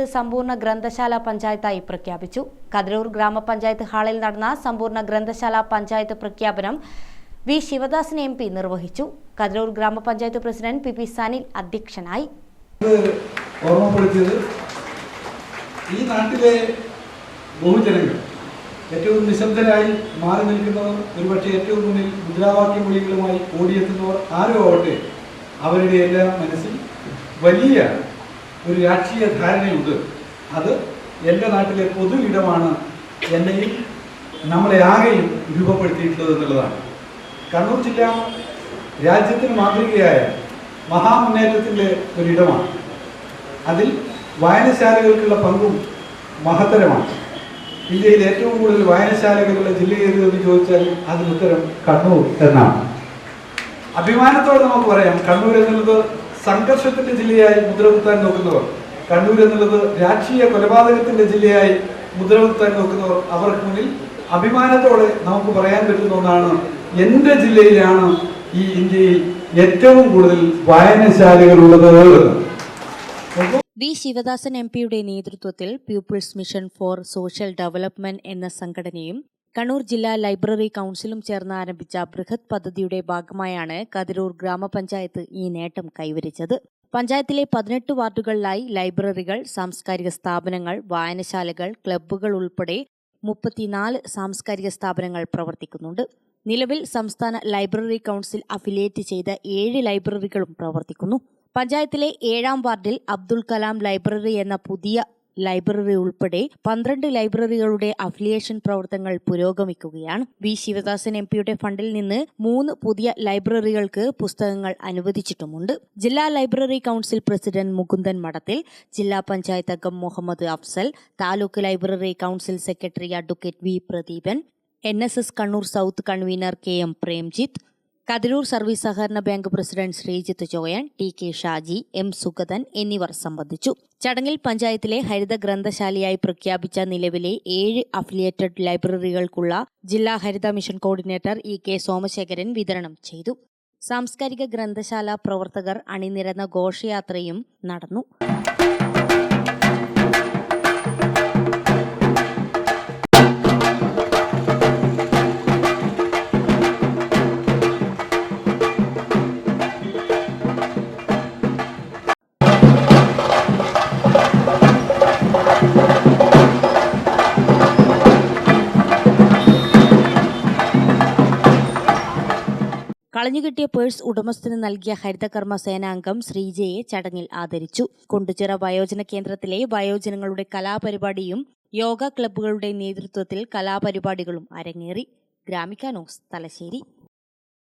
ഗ്രാമപഞ്ചായത്ത് സമ്പൂർണ ഗ്രന്ഥശാല പഞ്ചായത്തായി പ്രഖ്യാപിച്ചു. കതിരൂർ ഗ്രാമപഞ്ചായത്ത് ഹാളിൽ നടന്ന സമ്പൂർണ ഗ്രന്ഥശാല പഞ്ചായത്ത് പ്രഖ്യാപനം വി ശിവദാസൻ എം പി നിർവഹിച്ചു. കതിരൂർ ഗ്രാമപഞ്ചായത്ത് പ്രസിഡന്റ് പി പി സനിൽ അധ്യക്ഷനായി. ഈ നാട്ടിലെ ബഹുജനങ്ങൾ ഏറ്റവും നിശബ്ദരായി മാറി നിൽക്കുന്നവർ ഒരുപക്ഷെ ഏറ്റവും മുന്നിൽ മുദ്രാവാക്യം വിളികളുമായി ഓടിയെത്തുന്നവർ ആരോ ആവട്ടെ അവരുടെ എല്ലാം മനസ്സിൽ വലിയ ഒരു രാഷ്ട്രീയ ധാരണയുണ്ട്. അത് എന്റെ നാട്ടിലെ പൊതു ഇടമാണ് എന്നെയും നമ്മളെ ആകെയും രൂപപ്പെടുത്തിയിട്ടുള്ളത് എന്നുള്ളതാണ്. കണ്ണൂർ ജില്ല രാജ്യത്തിന് മാതൃകയായ മഹാമുന്നേറ്റത്തിന്റെ ഒരിടമാണ്. അതിൽ വായനശാലകൾക്കുള്ള പങ്കും മഹത്തരമാണ്. ഇന്ത്യയിൽ ഏറ്റവും കൂടുതൽ വായനശാലകളുള്ള ജില്ല ഏത് എന്ന് ചോദിച്ചാൽ അതിന് ഉത്തരം കണ്ണൂർ എന്നാണ്. അഭിമാനത്തോടെ നമുക്ക് പറയാം കണ്ണൂർ എന്നുള്ളത് സംഘർഷത്തിന്റെ ജില്ലയായി മുദ്രകുത്താൻ നോക്കുന്നവർ കണ്ണൂർ എന്നുള്ളത് രാഷ്ട്രീയ കൊലപാതകത്തിന്റെ ജില്ലയായി മുദ്രകുത്താൻ നോക്കുന്നവർ അവർക്ക് മുന്നിൽ അഭിമാനത്തോടെ നമുക്ക് പറയാൻ പറ്റുന്ന ഒന്നാണ് എന്റെ ജില്ലയിലാണ് ഈ ഇന്ത്യയിൽ ഏറ്റവും കൂടുതൽ വായനശാലകളുള്ളത്. വി ശിവദാസൻ എം പിയുടെ നേതൃത്വത്തിൽ people's mission for social development എന്ന സംഘടനയും കണ്ണൂർ ജില്ലാ ലൈബ്രറി കൗൺസിലും ചേർന്ന് ആരംഭിച്ച ബൃഹത് പദ്ധതിയുടെ ഭാഗമായാണ് കതിരൂർ ഗ്രാമപഞ്ചായത്ത് ഈ നേട്ടം കൈവരിച്ചത്. പഞ്ചായത്തിലെ പതിനെട്ട് വാർഡുകളിലായി ലൈബ്രറികൾ സാംസ്കാരിക സ്ഥാപനങ്ങൾ വായനശാലകൾ ക്ലബ്ബുകൾ ഉൾപ്പെടെ മുപ്പത്തിനാല് സാംസ്കാരിക സ്ഥാപനങ്ങൾ പ്രവർത്തിക്കുന്നുണ്ട്. നിലവിൽ സംസ്ഥാന ലൈബ്രറി കൗൺസിൽ അഫിലിയേറ്റ് ചെയ്ത ഏഴ് ലൈബ്രറികളും പ്രവർത്തിക്കുന്നു. പഞ്ചായത്തിലെ ഏഴാം വാർഡിൽ അബ്ദുൾ കലാം ലൈബ്രറി എന്ന പുതിയ ലൈബ്രറി ഉൾപ്പെടെ പന്ത്രണ്ട് ലൈബ്രറികളുടെ അഫിലിയേഷൻ പ്രവർത്തനങ്ങൾ പുരോഗമിക്കുകയാണ്. വി. ശിവദാസൻ എം. പിയുടെ ഫണ്ടിൽ നിന്ന് മൂന്ന് പുതിയ ലൈബ്രറികൾക്ക് പുസ്തകങ്ങൾ അനുവദിച്ചിട്ടുമുണ്ട്. ജില്ലാ ലൈബ്രറി കൗൺസിൽ പ്രസിഡന്റ് മുകുന്ദൻ മഠത്തിൽ ജില്ലാ പഞ്ചായത്ത് അംഗം Muhammad Afsal taluk library council secretary advocate V. Pradeepan N. S. S Kannur south convener K. M. Premjith Kathirur service സഹകരണ bank president Sreejith Choyan T K Shaji M Sugathan എന്നിവർ സംബന്ധിച്ചു. ചടങ്ങിൽ പഞ്ചായത്തിലെ ഹരിത ഗ്രന്ഥശാലയായി പ്രഖ്യാപിച്ച നിലവിലെ ഏഴ് അഫിലിയേറ്റഡ് ലൈബ്രറികൾക്കുള്ള ജില്ലാ Haritha mission coordinator E K Somasekharan വിതരണം ചെയ്തു. സാംസ്കാരിക ഗ്രന്ഥശാല പ്രവർത്തകർ അണിനിരന്ന ഘോഷയാത്രയും നടന്നു. കളഞ്ഞുകിട്ടിയ പേഴ്സ് ഉടമസ്ഥന് നൽകിയ ഹരിതകർമ്മ സേനാംഗം ശ്രീജയെ ചടങ്ങിൽ ആദരിച്ചു. കൊണ്ടുചിറ വയോജന കേന്ദ്രത്തിലെ വയോജനങ്ങളുടെ കലാപരിപാടിയും യോഗ ക്ലബ്ബുകളുടെ നേതൃത്വത്തിൽ കലാപരിപാടികളും അരങ്ങേറി. ഗ്രാമിക ന്യൂസ് തലശ്ശേരി.